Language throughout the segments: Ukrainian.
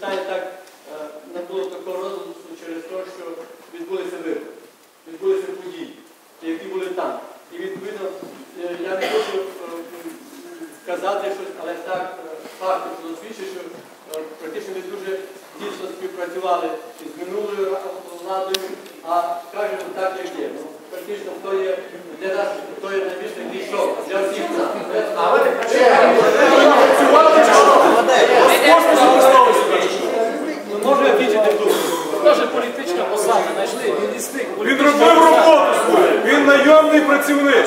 питання так е, не було такого розголосу через те, що відбулися вибори, відбулися події, які були там. І відповідно е, я не хочу е, сказати щось, але так е, факти свідчить, що е, практично ми дуже тісно співпрацювали із минулою владою, а кажемо так, як є. Ну, Практично хто є для нас, хто є найбільш такий шок для всіх нас. Ну, Можу я кінчити тут? Теж політична посада, знайшли, він і стик. Він робив роботу свою. Він найомний працівник.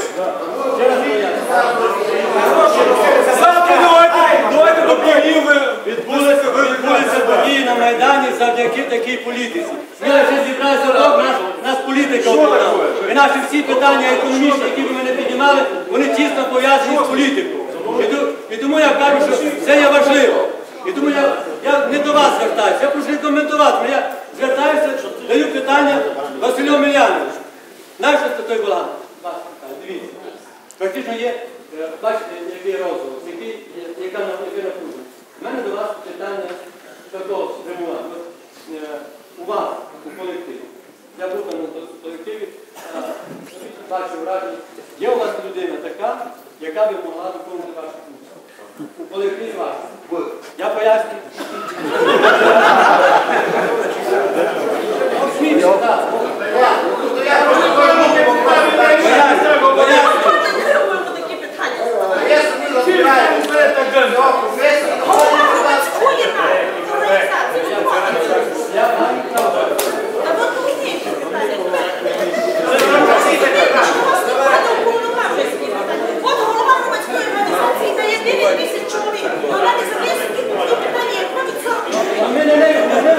Завтра давайте, давайте до боїв. Відбулися, відбулися події на Майдані завдяки такій політиці. Ми лише зібралися рок, нас, нас політика. І наші всі питання економічні, які ви мене піднімали, вони тісно пов'язані з політикою. І, і тому я кажу, що це є важливо. І тому я, я не до вас звертаюся, я прошу коментувати, я звертаюся, даю питання Василю Міляновичу. Знаєш, що це той питаю, Дивіться. Практично є, е, бачите, який розголос, який, яка на- яке напруження. У мене до вас питання такого спрямування. Е, У вас, у колективі. Я був там у колективі, е, бачив враження. Є у вас людина така, яка би могла виконувати вашу функцію. У колективі вас. Я поясню. От сміється, так. Поясню, поясню. такі питання Голова громадської ради, організації, не можна. Я маю право. Та от повніше питання. Чому вас не падає уповноважений питання? От голова громадської організації дає 9 тисяч чоловік. Вона не залізить і такі питання, як робить сам. А ми не не- не- не-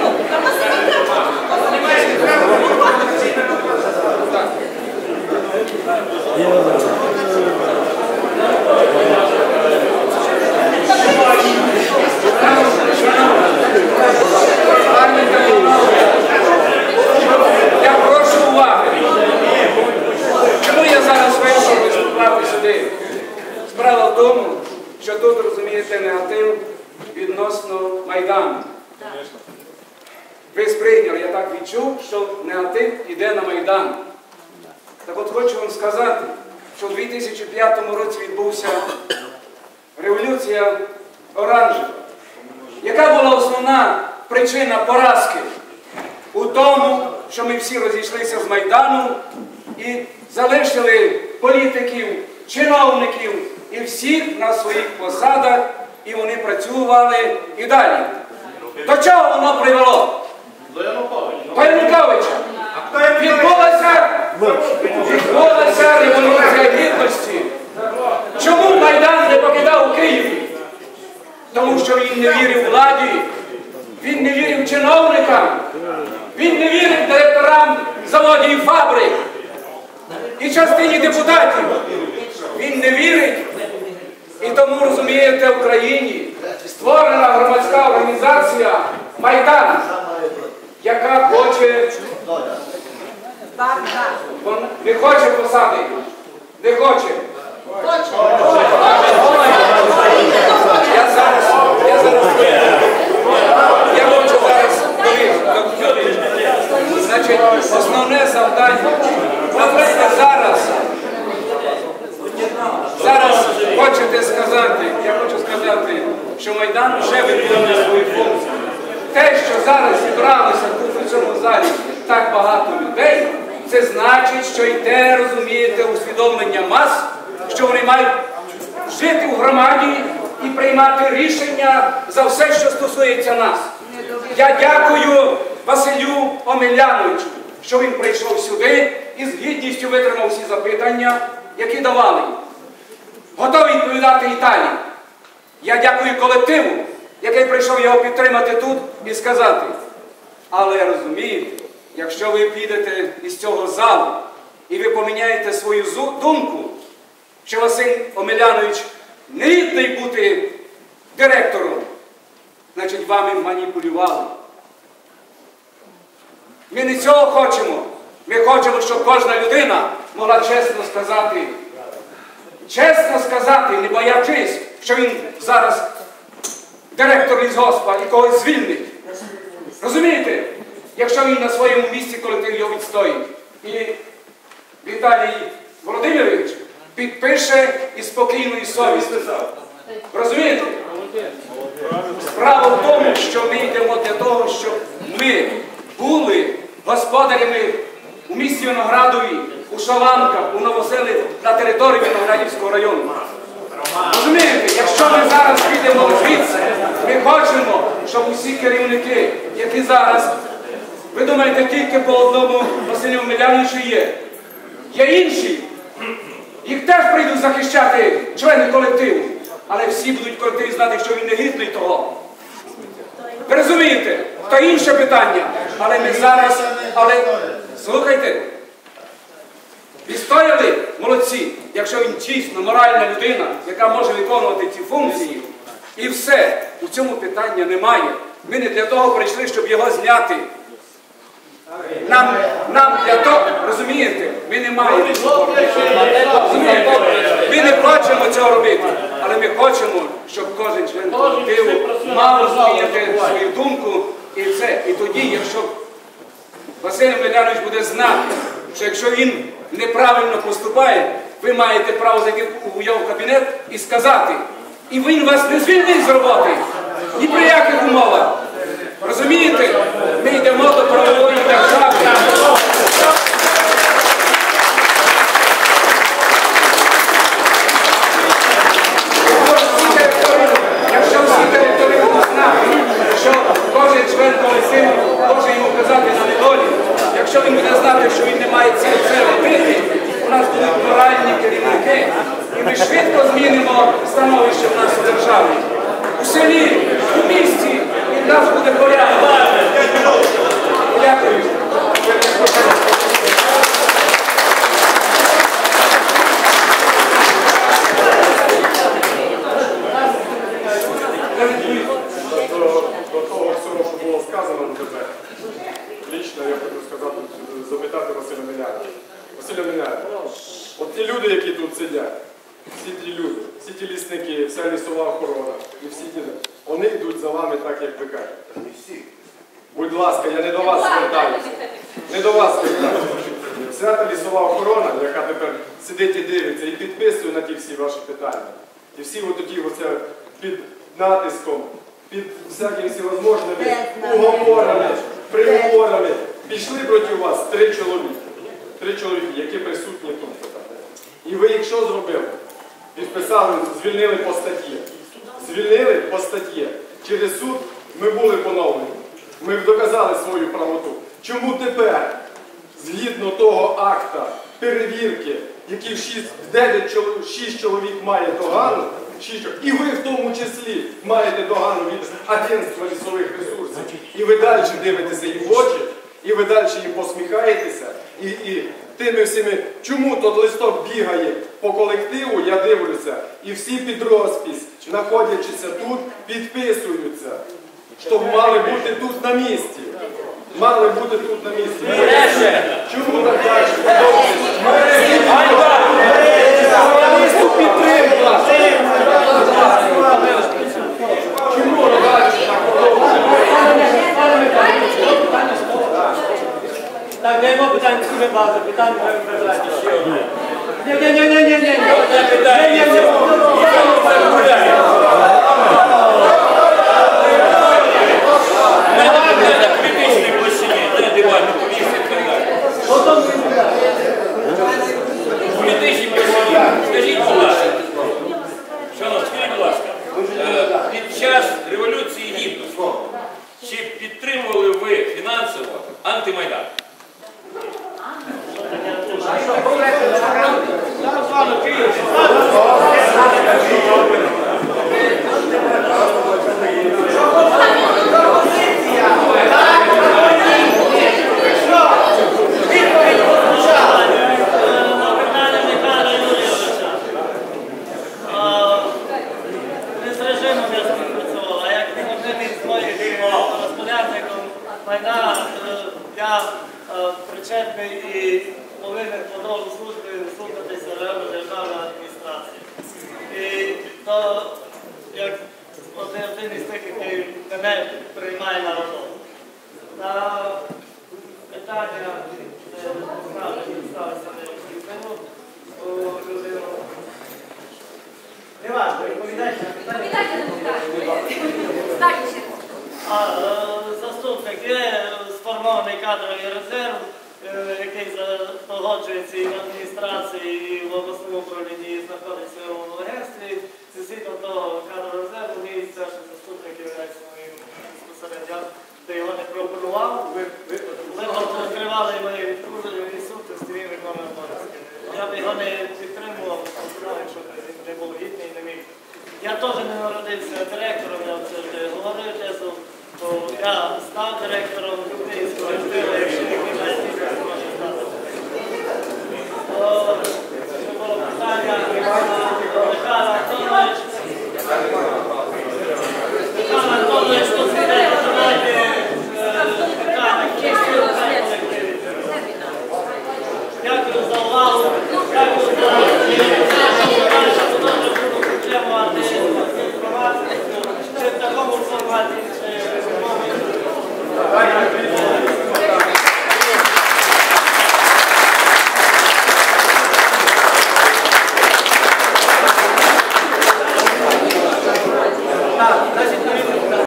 Ну, та вас не треба. Я прошу уваги. Чому я зараз вийшов виступати сюди? Справа в тому, що тут розумієте негатив відносно Майдану. Ви сприйняли, я так відчув, що негатив іде на Майдан. Так от хочу вам сказати, що у 2005 році відбувся революція оранжева. Яка була основна причина поразки? У тому, що ми всі розійшлися з Майдану і залишили політиків, чиновників і всіх на своїх посадах, і вони працювали і далі. До чого воно привело? До Януковича. Відбулася, відбулася революція гідності. Чому Майдан не покидав Київ? Тому що він не вірив владі, він не вірив чиновникам, він не вірив директорам заводів і фабрик і частині депутатів. Він не вірить. І тому, розумієте, в Україні створена громадська організація Майдан, яка хоче, вон- не хоче посади, не хоче. Я зараз, я зараз, зараз. Значить, основне завдання, наприклад, зараз, зараз хочете сказати, я хочу сказати, що Майдан вже виконує свою функцію. Те, що зараз зібралося тут у цьому залі так багато людей, це значить, що йде, розумієте, усвідомлення мас, що вони мають жити в громаді і приймати рішення за все, що стосується нас. Я дякую Василю Омеляновичу, що він прийшов сюди і з гідністю витримав всі запитання, які давали. Готовий відповідати Італії. Я дякую колективу, який прийшов його підтримати тут і сказати. Але розумієте, якщо ви підете із цього залу і ви поміняєте свою думку, що Василь Омелянович не рідний бути директором, значить вами маніпулювали. Ми не цього хочемо. Ми хочемо, щоб кожна людина могла чесно сказати, чесно сказати, не боячись, що він зараз директор лісгоспа і когось звільнить. Розумієте? Якщо він на своєму місці колектив його відстоїть. І Віталій Володимирович підпише і спокійно, і совісно. Розумієте? Справа в тому, що ми йдемо для того, щоб ми були господарями у місті Виноградові, у Шаланках, у Новоселі на території Виноградівського району. Розумієте, якщо ми зараз підемо звідси, ми хочемо, щоб усі керівники, які зараз, ви думаєте, тільки по одному Василю Миляновичу є. Є інші, їх теж прийдуть захищати члени колективу. Але всі будуть колективі знати, що він не гідний того. Ви розумієте? То інше питання. Але ми зараз, але слухайте, відстояли молодці, якщо він чесно, моральна людина, яка може виконувати ці функції, і все, у цьому питання немає. Ми не для того прийшли, щоб його зняти. Нам, нам для того, розумієте, ми не маємо. Розумієте? Ми не хочемо цього робити, але ми хочемо, щоб кожен член колективу мав розуміти свою думку і все. І тоді, якщо Василь Милянович буде знати, що якщо він неправильно поступає, ви маєте право зайти у його кабінет і сказати. І він вас не звільнить з роботи. Ні при яких умовах. Розумієте? Ми йдемо до правової держави. Якщо всі території будуть знати, що кожен член колективу може йому казати на недолі, якщо він буде знати, що він не має робити, у нас будуть моральні керівники, і ми швидко змінимо становище в нас у державі. У селі, у нас буде порядок. Дякую. До, до того всього, що було сказано до тебе. Лічно я хочу сказати, запитати Василя Миляна. Василя Миляна, от ті люди, які тут сидять, всі ті люди, всі ті лісники, вся лісова охорона і всі ті, вони йдуть за вами так, як ви кажете. Будь ласка, я не до вас звертаюся. Не до вас звертаюся. Вся та лісова охорона, яка тепер сидить і дивиться і підписує на ті всі ваші питання. І всі отакі оце під натиском, під всякими всевозможними уговорами, приговорами. Пішли проти вас три чоловіки. Три чоловіки, які присутні тут. І ви їх що зробили? Підписали, звільнили по статті. Звільнили по статті. Через суд ми були поновлені. Ми доказали свою правоту. Чому тепер, згідно того акта перевірки, який в 6, 9 чоловік, 6 чоловік має догану, 6, і ви в тому числі маєте догану від Агентства лісових ресурсів, і ви далі дивитеся їм в очі, і ви далі їм посміхаєтеся, і, і тими всіми, чому тот листок бігає по колективу, я дивлюся, і всі під розпис, знаходячися тут, підписуються, щоб мали бути тут на місці. Мали бути тут на місці. Чому так далі? Журналісту підтримка. Чому далі Так, даємо питання, скільки багато питань, ми вибираємо ще одне. Ні, ні, ні, ні, ні, ні. Ні, ні, ні. Потім Політичні площині. Скажіть, будь ласка, шановні, скажіть, будь ласка, е, під час Революції Гідності чи підтримували ви фінансово антимайдан? Не з режимом я співпрацював, а як один із моїх розпорядником майна, е, я е, причетний і повинен по нову службі слухатися районну державної адміністрації. І то, як один із тих, який мене приймає на роботу. На питання, де справді ставиться не відповідно, людину. Не важко, відповідайте на питання. Відповідайте на питання. Старіше. А е, заступник є сформований кадровий резерв, е, який за- погоджується і в адміністрації, і в обласному управлінні, і знаходиться у агентстві. Згідно того кадрового резерву, мій перший заступник є моїм безпосередньо. Я би його не пропонував. Ви відкривали мої відсутності, він виконує обов'язки. Я б його не підтримував, якщо б він не був гідний, не міг. Я теж не народився директором, я це вже говорив тезу, бо я став директором Київського колективу,